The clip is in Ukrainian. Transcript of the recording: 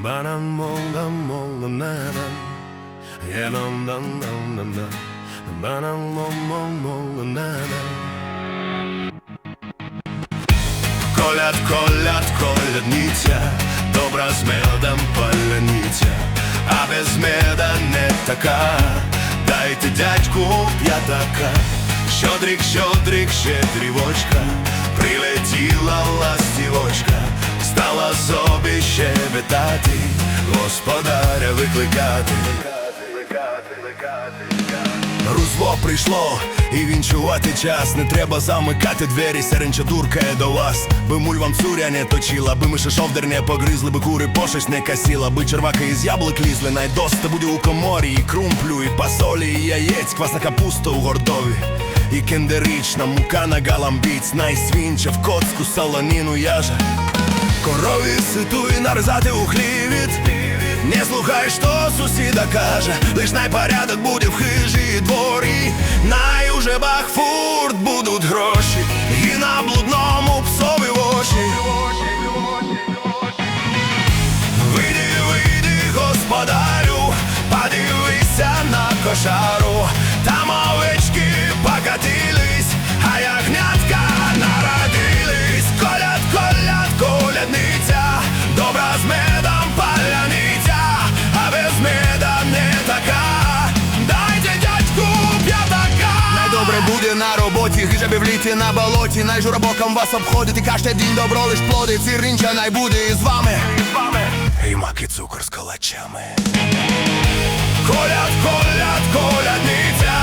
Банан молда молда нана Я нам дан дан дан дан Банан молда молда нана Коляд, коляд, колядниця, добра з медом паляниця, а без меда не така. Дайте дядьку п'ятака, щодрик, щодрик, щедрівочка, прилетіла ластівочка, стала собі щебетати, господаря викликати. Русло прийшло, і вінчувати час. Не треба замикати двері, серенча дуркає до вас. Би муль вам цуря не точила, би миша шовдер не погризли, би кури пошесть не касіла, би черваки із яблук лізли, найдоста буде у коморі, і крумплю, і пасолі, і яєць, квасна капуста у гордові. І кендерична мука на галамбіць, найсвінча в коцку солоніну яжа. Корові ситуй нарзати у хлівіт Не слухай, що сусіда каже. Лиш найпорядок буде в хижі дворі. Най уже бахфурт будуть гроші на роботі, хижа літі на болоті, най журобоком вас обходить і кожен день добро лиш плодить, Сіринча най буде із вами. І маки цукор з калачами. Коляд, коляд, колядниця,